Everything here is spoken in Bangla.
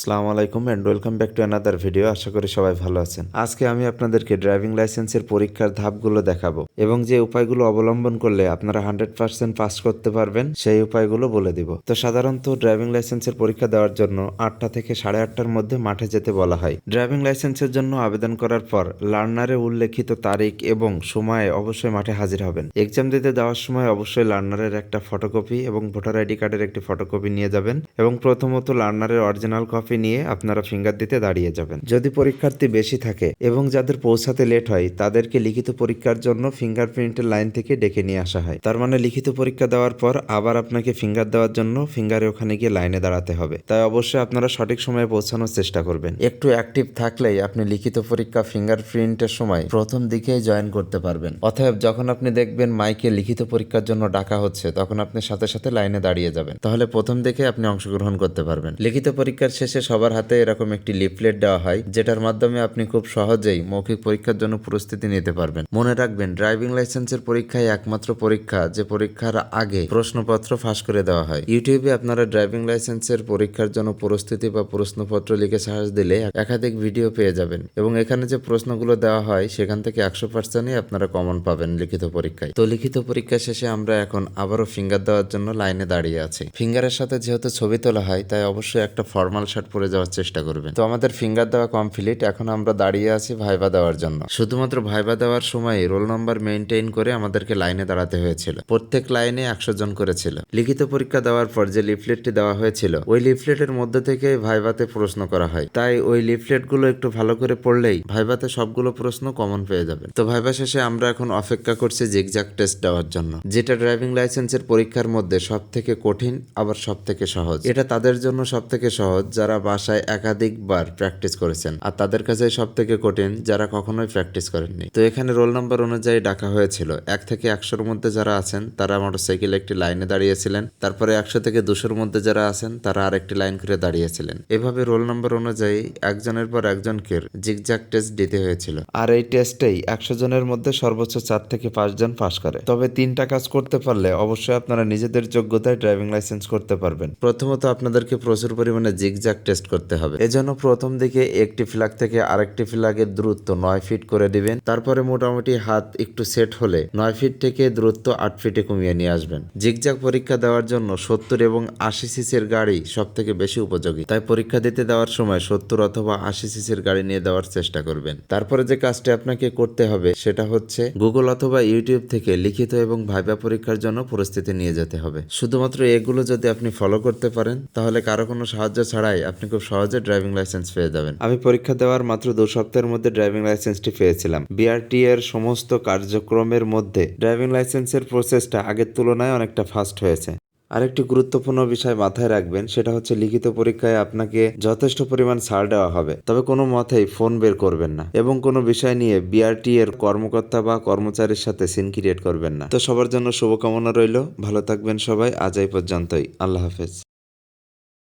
আসসালামু আলাইকুম and welcome back to another video আশা করি সবাই ভালো আছেন। আজকে আমি আপনাদেরকে ড্রাইভিং লাইসেন্সের পরীক্ষার ধাপগুলো দেখাবো এবং যে উপায়গুলো অবলম্বন করলে আপনারা হান্ড্রেড পার্সেন্ট পাস করতে পারবেন, সেই উপায়গুলো বলে দিব। তো সাধারণত ড্রাইভিং লাইসেন্সের পরীক্ষা দেওয়ার জন্য আটটা থেকে সাড়ে আটটার মধ্যে মাঠে যেতে বলা হয়। ড্রাইভিং লাইসেন্সের জন্য আবেদন করার পর লার্নারে উল্লেখিত তারিখ এবং সময়ে অবশ্যই মাঠে হাজির হবেন। এক্সাম দিতে যাওয়ার সময় অবশ্যই লার্নারের একটা ফটোকপি এবং ভোটার আইডি কার্ডের একটি ফটোকপি নিয়ে যাবেন এবং প্রথমত লার্নারের অরিজিনাল কপি নিয়ে আপনারা ফিঙ্গার দিতে দাঁড়িয়ে যাবেন। যদি পরীক্ষার্থী বেশি থাকে এবং যাদের পৌঁছাতে লেট হয়, তাদেরকে লিখিত পরীক্ষার জন্য ফিঙ্গারপ্রিন্টের লাইন থেকে ডেকে নিয়ে আসা হয়। তার মানে লিখিত পরীক্ষা দেওয়ার পর আবার আপনাকে ফিঙ্গার দেওয়ার জন্য ফিঙ্গারে ওখানে গিয়ে লাইনে দাঁড়াতে হবে। তাই অবশ্যই আপনারা সঠিক সময়ে পৌঁছানোর চেষ্টা করবেন। একটু অ্যাক্টিভ থাকলেই আপনি লিখিত পরীক্ষা ফিঙ্গারপ্রিন্টের সময় প্রথম দিকেই জয়েন করতে পারবেন। অতএব যখন আপনি দেখবেন মাইকে লিখিত পরীক্ষার জন্য ডাকা হচ্ছে, তখন আপনি সাথে সাথে লাইনে দাঁড়িয়ে যাবেন। তাহলে প্রথম দিকে আপনি অংশগ্রহণ করতে পারবেন। লিখিত পরীক্ষার শেষে সবার হাতে এরকম একটি লিফলেট দেওয়া হয়, যেটার মাধ্যমে আপনি খুব সহজেই মৌখিক পরীক্ষার জন্য প্রস্তুতি নিতে পারবেন। মনে রাখবেন, ড্রাইভিং লাইসেন্সের পরীক্ষায় একমাত্র পরীক্ষা, যে পরীক্ষার আগে প্রশ্নপত্র ফাঁস করে দেওয়া হয়। ইউটিউবে আপনারা ড্রাইভিং লাইসেন্সের পরীক্ষার জন্য প্রস্তুতি বা প্রশ্নপত্র লিখে সাহস দিলে একাধিক ভিডিও পেয়ে যাবেন এবং এখানে যে প্রশ্নগুলো দেওয়া হয়, সেখান থেকে একশো পার্সেন্টই আপনারা কমন পাবেন লিখিত পরীক্ষায়। তো লিখিত পরীক্ষা শেষে আমরা এখন আবারও ফিঙ্গার দেওয়ার জন্য লাইনে দাঁড়িয়ে আছি। ফিঙ্গারের সাথে যেহেতু ছবি তোলা হয়, তাই অবশ্যই একটা ফর্মাল শার্ট পরে যাওয়ার চেষ্টা করবেন। তো আমাদের ফিঙ্গার দেওয়া কমপ্লিট এখন আমরা দাঁড়িয়ে আছি ভাইবা দেওয়ার জন্য। শুধুমাত্র ভাইবা দেওয়ার সময় রোল নাম্বার মেনটেন করে আমাদেরকে লাইনে দাঁড়াতে হয়েছিল। প্রত্যেক লাইনে একশো জন করেছিল। লিখিত পরীক্ষা দেওয়ার পর যে লিফলেটটি দেওয়া হয়েছিল ওই লিফলেটের মধ্যে থেকে ভাইভাতে প্রশ্ন করা হয়। তাই ওই লিফলেটগুলো একটু ভালো করে পড়লেই ভাইভাতে সবগুলো প্রশ্ন কমন পেয়ে যাবে তো ভাইবা শেষে আমরা এখন অপেক্ষা করছি জিগজাক টেস্ট দেওয়ার জন্য। যেটা ড্রাইভিং লাইসেন্সের পরীক্ষার মধ্যে সব থেকে কঠিন আবার সব থেকে সহজ। এটা তাদের জন্য সব থেকে সহজ যারা বাসায় একাধিকবার প্র্যাকটিস করেছেন। আর তাদের কাছে সব থেকে কঠিন, যারা কখনোই প্র্যাকটিস করেননি। তো এখানে রোল নাম্বার অনুযায়ী ডাকা হয়েছিল। এক থেকে একশোর মধ্যে যারা আছেন, তারা মোটরসাইকেলে একটি লাইনে দাঁড়িয়েছিলেন। তারপরে একশো থেকে দুশোর মধ্যে যারা আছেন, তারা আরেকটি লাইন করে দাঁড়িয়েছিলেন। এভাবে রোল নাম্বার অনুযায়ী একজনের পর একজনকে জিগজাক টেস্ট দিতে হয়েছিল। আর এই টেস্টেই একশো জনের মধ্যে সর্বোচ্চ চার থেকে পাঁচজন পাশ করে। তবে তিনটা কাজ করতে পারলে অবশ্যই আপনারা নিজেদের যোগ্যতায় ড্রাইভিং লাইসেন্স করতে পারবেন। প্রথমত আপনাদেরকে প্রচুর পরিমাণে জিগজাক টেস্ট করতে হবে। এজন্য প্রথম দিকে একটি ফ্ল্যাগ থেকে আরেকটি ফ্ল্যাগের দূরত্ব নয় ফিট করে দিবেন। তারপরে মোটামুটি হাত একটু সেট হলে নয় ফিট থেকে দূরত্ব আট ফিটে কমিয়ে নিয়ে আসবেন। জিগজাক পরীক্ষা দেওয়ার জন্য সত্তর এবং আশি সিসির গাড়ি সব থেকে বেশি উপযোগী। তাই পরীক্ষা দিতে দেওয়ার সময় সত্তর অথবা আশি সিসির গাড়ি নিয়ে দেওয়ার চেষ্টা করবেন। তারপরে যে কাজটি আপনাকে করতে হবে সেটা হচ্ছে গুগল অথবা ইউটিউব থেকে লিখিত এবং ভাইবা পরীক্ষার জন্য প্রস্তুতি নিয়ে যেতে হবে। শুধুমাত্র এগুলো যদি আপনি ফলো করতে পারেন, তাহলে কারও কোনো সাহায্য ছাড়াই আপনি খুব সহজে ড্রাইভিং লাইসেন্স পেয়ে যাবেন। আমি পরীক্ষা দেওয়ার মাত্র দু সপ্তাহের মধ্যে ড্রাইভিং লাইসেন্সটি পেয়েছিলাম। বিআরটি এর সমস্ত কার্যক্রমের মধ্যে ড্রাইভিং লাইসেন্সের প্রসেসটা আগের তুলনায় অনেকটা ফাস্ট হয়েছে। আরেকটি গুরুত্বপূর্ণ বিষয় মাথায় রাখবেন, সেটা হচ্ছে লিখিত পরীক্ষায় আপনাকে যথেষ্ট পরিমাণ ছাড় দেওয়া হবে। তবে কোনো মতেই ফোন বের করবেন না এবং কোনো বিষয় নিয়ে বিআরটি এর কর্মকর্তা বা কর্মচারীর সাথে সিন ক্রিয়েট করবেন না। তো সবার জন্য শুভকামনা রইল। ভালো থাকবেন সবাই। আজ এই পর্যন্তই। আল্লাহ হাফেজ।